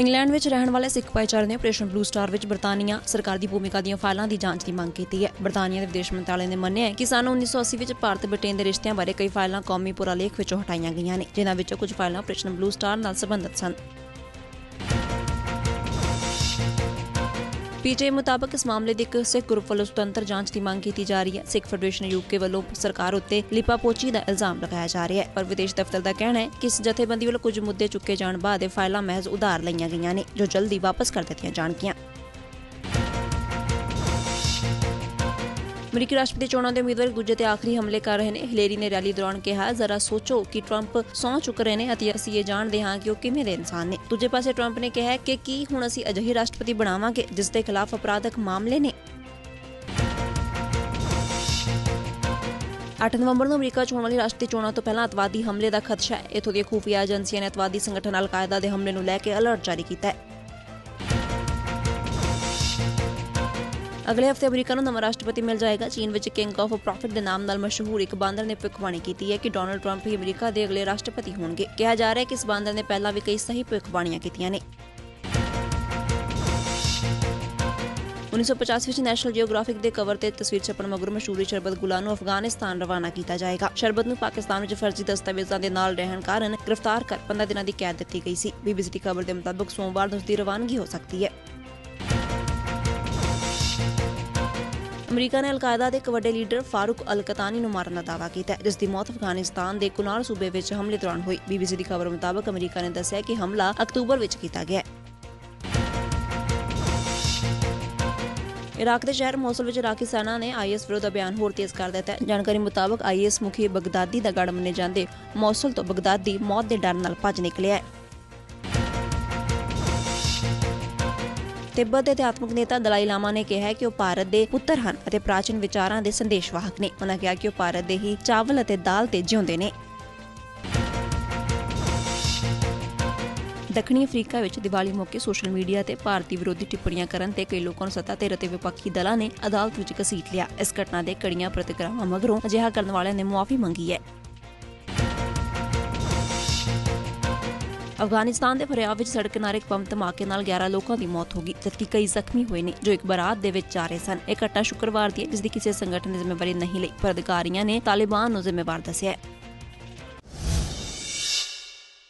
England ਵਿੱਚ ਰਹਿਣ ਵਾਲੇ ਸਿੱਖ ਭਾਈਚਾਰੇ ਨੇ ਆਪਰੇਸ਼ਨ ਬਲੂ ਸਟਾਰ ਵਿੱਚ ਬਰਤਾਨੀਆ ਸਰਕਾਰ ਦੀ ਭੂਮਿਕਾ ਦੀਆਂ ਫਾਈਲਾਂ ਦੀ ਜਾਂਚ ਦੀ ਮੰਗ ਕੀਤੀ ਹੈ। ਬਰਤਾਨੀਆ ਦੇ ਵਿਦੇਸ਼ ਮੰਤਰਾਲੇ ਨੇ ਮੰਨਿਆ ਹੈ ਕਿ ਸਨ 1980 ਵਿੱਚ ਭਾਰਤ ਬ੍ਰਿਟੇਨ ਦੇ ਰਿਸ਼ਤਿਆਂ ਬਾਰੇ ਕਈ ਫਾਈਲਾਂ ਕੌਮੀ ਪੁਰਾਲੇਖ ਵਿੱਚੋਂ ਹਟਾਈਆਂ ਗਈਆਂ ਨੇ, ਜਿਨ੍ਹਾਂ ਵਿੱਚੋਂ ਕੁਝ ਫਾਈਲਾਂ ਆਪਰੇਸ਼ਨ ਬਲੂ ਸਟਾਰ ਨਾਲ ਸੰਬੰਧਿਤ ਸਨ। ਪੀਟੀਆਈ ਮੁਤਾਬਕ ਇਸ ਮਾਮਲੇ ਦੀ ਇੱਕ ਸਿੱਖ ਗਰੁੱਪ ਵੱਲੋਂ ਸੁਤੰਤਰ ਜਾਂਚ ਦੀ ਮੰਗ ਕੀਤੀ ਜਾ ਰਹੀ ਹੈ। ਸਿੱਖ ਫੈਡਰੇਸ਼ਨ ਯੂਕੇ ਵੱਲੋਂ ਸਰਕਾਰ ਉੱਤੇ ਲਿਪਾਪੋਚੀ ਦਾ ਇਲਜ਼ਾਮ ਲਗਾਇਆ ਜਾ ਰਿਹਾ ਹੈ। ਪਰ ਵਿਦੇਸ਼ ਦਫ਼ਤਰ ਦਾ ਕਹਿਣਾ ਹੈ ਕਿ ਇਸ ਜਥੇਬੰਦੀ ਵੱਲੋਂ ਕੁਝ ਮੁੱਦੇ ਚੁੱਕੇ ਜਾਣ ਬਾਅਦ ਇਹ ਫਾਈਲਾਂ ਮਹਿਜ਼ ਉਧਾਰ ਲਈਆਂ ਗਈਆਂ ਨੇ, ਜੋ ਜਲਦੀ ਵਾਪਸ ਕਰ ਦਿੱਤੀਆਂ ਜਾਣਗੀਆਂ। ਅਮਰੀਕੀ ਰਾਸ਼ਟਰਪਤੀ ਚੋਣਾਂ ਦੇ ਉਮੀਦਵਾਰ ਦੂਜੇ ਤੇ ਆਖਰੀ ਹਮਲੇ ਕਰ ਰਹੇ ਨੇ। ਹਿਲੇਰੀ ਨੇ ਰੈਲੀ ਦੌਰਾਨ ਕਿਹਾ, ਜ਼ਰਾ ਸੋਚੋ ਕਿ ਟਰੰਪ ਸੌਂ ਚੁੱਕ ਰਹੇ ਨੇ ਅਤੇ ਅਸੀਂ ਇਹ ਜਾਣਦੇ ਹਾਂ ਕਿ ਉਹ ਕਿਵੇਂ ਦੇ ਇਨਸਾਨ ਨੇ। ਦੂਜੇ ਪਾਸੇ ਟਰੰਪ ਨੇ ਕਿਹਾ ਕਿ ਕੀ ਹੁਣ ਅਸੀਂ ਅਜਿਹੇ ਰਾਸ਼ਟਰਪਤੀ ਬਣਾਵਾਂਗੇ ਜਿਸ ਦੇ ਖਿਲਾਫ ਅਪਰਾਧਕ ਮਾਮਲੇ ਨੇ। 8 ਨਵੰਬਰ ਨੂੰ ਅਮਰੀਕਾ 'ਚ ਹੋਣ ਵਾਲੀ ਰਾਸ਼ਟਰੀ ਚੋਣਾਂ ਤੋਂ ਪਹਿਲਾਂ ਅਤਵਾਦੀ ਹਮਲੇ ਦਾ ਖਦਸ਼ਾ ਹੈ। ਇਥੋਂ ਦੀਆਂ ਖੂਫੀਆ ਏਜੰਸੀਆਂ ਨੇ ਅਤਵਾਦੀ ਸੰਗਠਨ ਅਲ-ਕਾਇਦਾ ਦੇ ਹਮਲੇ ਨੂੰ ਲੈ ਕੇ ਅਲਰਟ ਜਾਰੀ ਕੀਤਾ ਹੈ। ਅਗਲੇ ਹਫ਼ਤੇ ਅਮਰੀਕਾ ਨੂੰ ਨਵਾਂ ਰਾਸ਼ਟਰਪਤੀ ਮਿਲ ਜਾਏਗਾ, ਚੀਨ ਵਿੱਚ ਕਿੰਗ ਆਫ ਪ੍ਰੋਫਿਟ ਦੇ ਨਾਮ ਨਾਲ ਮਸ਼ਹੂਰ ਇੱਕ ਬਾਂਦਰ ਨੇ ਭਵਿੱਖਬਾਣੀ ਕੀਤੀ ਹੈ ਕਿ ਡੋਨਲਡ ਟਰੰਪ ਹੀ ਅਮਰੀਕਾ ਦੇ ਅਗਲੇ ਰਾਸ਼ਟਰਪਤੀ ਹੋਣਗੇ। ਕਿਹਾ ਜਾ ਰਿਹਾ ਹੈ ਕਿ ਇਸ ਬਾਂਦਰ ਨੇ ਪਹਿਲਾਂ ਵੀ ਕਈ ਸਹੀ ਭਵਿੱਖਬਾਣੀਆਂ ਕੀਤੀਆਂ ਨੇ। 1950 ਵਿੱਚ ਨੈਸ਼ਨਲ ਜੀਓਗ੍ਰਾਫਿਕ ਦੇ ਕਵਰ ਤੇ ਤਸਵੀਰ ਛਪਣ ਮਗਰੋਂ ਮਸ਼ਹੂਰੀ ਸ਼ਰਬਤ ਗੁਲਾ ਨੂੰ ਅਫਗਾਨਿਸਤਾਨ ਰਵਾਨਾ ਕੀਤਾ ਜਾਏਗਾ। ਸ਼ਰਬਤ ਨੂੰ ਪਾਕਿਸਤਾਨ ਵਿੱਚ ਫਰਜ਼ੀ ਦਸਤਾਵੇਜ਼ਾਂ ਦੇ ਨਾਲ ਰਹਿਣ ਕਾਰਨ ਗ੍ਰਿਫਤਾਰ ਕਰ 15 ਦਿਨਾਂ ਦੀ ਕੈਦ ਦਿੱਤੀ ਗਈ ਸੀ। ਬੀਬੀਸੀ ਦੀ ਖਬਰ ਦੇ ਮੁਤਾਬਕ ਸੋਮਵਾਰ ਨੂੰ ਉਸ ਦੀ ਰਵਾਨਗੀ ਹੋ ਸਕਦੀ ਹੈ। ਅਮਰੀਕਾ ਨੇ ਅਲ-ਕਾਇਦਾ ਦੇ ਇੱਕ ਵੱਡੇ ਲੀਡਰ ਫਾਰੂਕ ਅਲ-ਕਤਾਨੀ ਨੂੰ ਮਾਰਨ ਦਾ ਦਾਅਵਾ ਕੀਤਾ ਜਿਸ ਦੀ ਮੌਤ ਅਫਗਾਨਿਸਤਾਨ ਦੇ ਕੁਨਾਰ ਸੂਬੇ ਵਿੱਚ ਹਮਲੇ ਦੌਰਾਨ ਹੋਈ। ਬੀਬੀਸੀ ਦੀ ਖਬਰ ਮੁਤਾਬਕ ਅਮਰੀਕਾ ਨੇ ਦੱਸਿਆ ਕਿ ਹਮਲਾ ਅਕਤੂਬਰ ਵਿੱਚ ਕੀਤਾ ਗਿਆ ਹੈ। ਇਰਾਕ ਦੇ ਸ਼ਹਿਰ ਮੌਸਲ ਵਿੱਚ ਇਰਾਕੀ ਸੈਨਾ ਨੇ ਆਈਐਸ ਵਿਰੁੱਧ ਅਭਿਆਨ ਹੋਰ ਤੇਜ਼ ਕਰ ਦਿੱਤਾ ਹੈ। ਜਾਣਕਾਰੀ ਮੁਤਾਬਕ ਆਈਐਸ ਮੁਖੀ ਬਗਦਾਦੀ ਦਾ ਗੜ ਮੰਨੇ ਜਾਂਦੇ ਮੌਸਲ ਤੋਂ ਬਗਦਾਦੀ ਮੌਤ ਦੇ ਡਰ ਨਾਲ ਭੱਜ ਨਿਕਲਿਆ ਹੈ। ਤਿੱਬਤ ਦੇ ਅਧਿਆਤਮਿਕ ਨੇਤਾ ਦਲਾਈ ਲਾਮਾ ਨੇ ਕਿਹਾ ਕਿ ਉਹ ਭਾਰਤ ਦੇ ਪੁੱਤਰ ਹਨ ਅਤੇ ਪ੍ਰਾਚੀਨ ਵਿਚਾਰਾਂ ਦੇ ਸੰਦੇਸ਼ਵਾਹਕ ਨੇ। ਉਹਨਾਂ ਕਿਹਾ ਕਿ ਉਹ ਭਾਰਤ ਦੇ ਹੀ ਚਾਵਲ ਅਤੇ ਦਾਲ ਤੇ ਜਿਉਂਦੇ ਨੇ। ਦੱਖਣੀ ਅਫਰੀਕਾ ਵਿੱਚ ਦੀਵਾਲੀ ਮੌਕੇ ਸੋਸ਼ਲ ਮੀਡੀਆ ਤੇ ਭਾਰਤੀ ਵਿਰੋਧੀ ਟਿੱਪਣੀਆਂ ਕਰਨ ਤੇ ਕਈ ਲੋਕਾਂ ਨੂੰ ਸੱਤਾ ਧਿਰ ਅਤੇ ਵਿਪੱਖੀ ਦਲਾਂ ਨੇ ਅਦਾਲਤ ਵਿੱਚ ਘਸੀਟ ਲਿਆ। ਇਸ ਘਟਨਾ ਦੇ ਕੜੀਆਂ ਪ੍ਰਤੀਕਰਮਾਂ ਮਗਰੋਂ ਅਜਿਹਾ ਕਰਨ ਵਾਲਿਆਂ ਨੇ ਮੁਆਫੀ ਮੰਗੀ ਹੈ। ਅਫਗਾਨਿਸਤਾਨ ਦੇ ਫਰਿਆਬ ਵਿੱਚ ਸੜਕ ਕਿਨਾਰੇ ਇੱਕ ਬੰਬ ਧਮਾਕੇ ਨਾਲ 11 ਲੋਕਾਂ ਦੀ ਮੌਤ ਹੋ ਗਈ, ਜਦਕਿ ਕਈ ਜ਼ਖਮੀ ਹੋਏ ਨੇ, ਜੋ ਇੱਕ ਬਰਾਤ ਦੇ ਵਿੱਚ ਜਾ ਰਹੇ ਸਨ। ਇਹ ਘਟਨਾ ਸ਼ੁੱਕਰਵਾਰ ਦੀ ਹੈ ਜਿਸ ਦੀ ਕਿਸੇ ਸੰਗਠਨ ਨੇ ਜ਼ਿੰਮੇਵਾਰੀ ਨਹੀਂ ਲਈ, ਪਰ ਅਧਿਕਾਰੀਆਂ ਨੇ ਤਾਲਿਬਾਨ ਨੂੰ ਜ਼ਿੰਮੇਵਾਰ ਦੱਸਿਆ ਹੈ।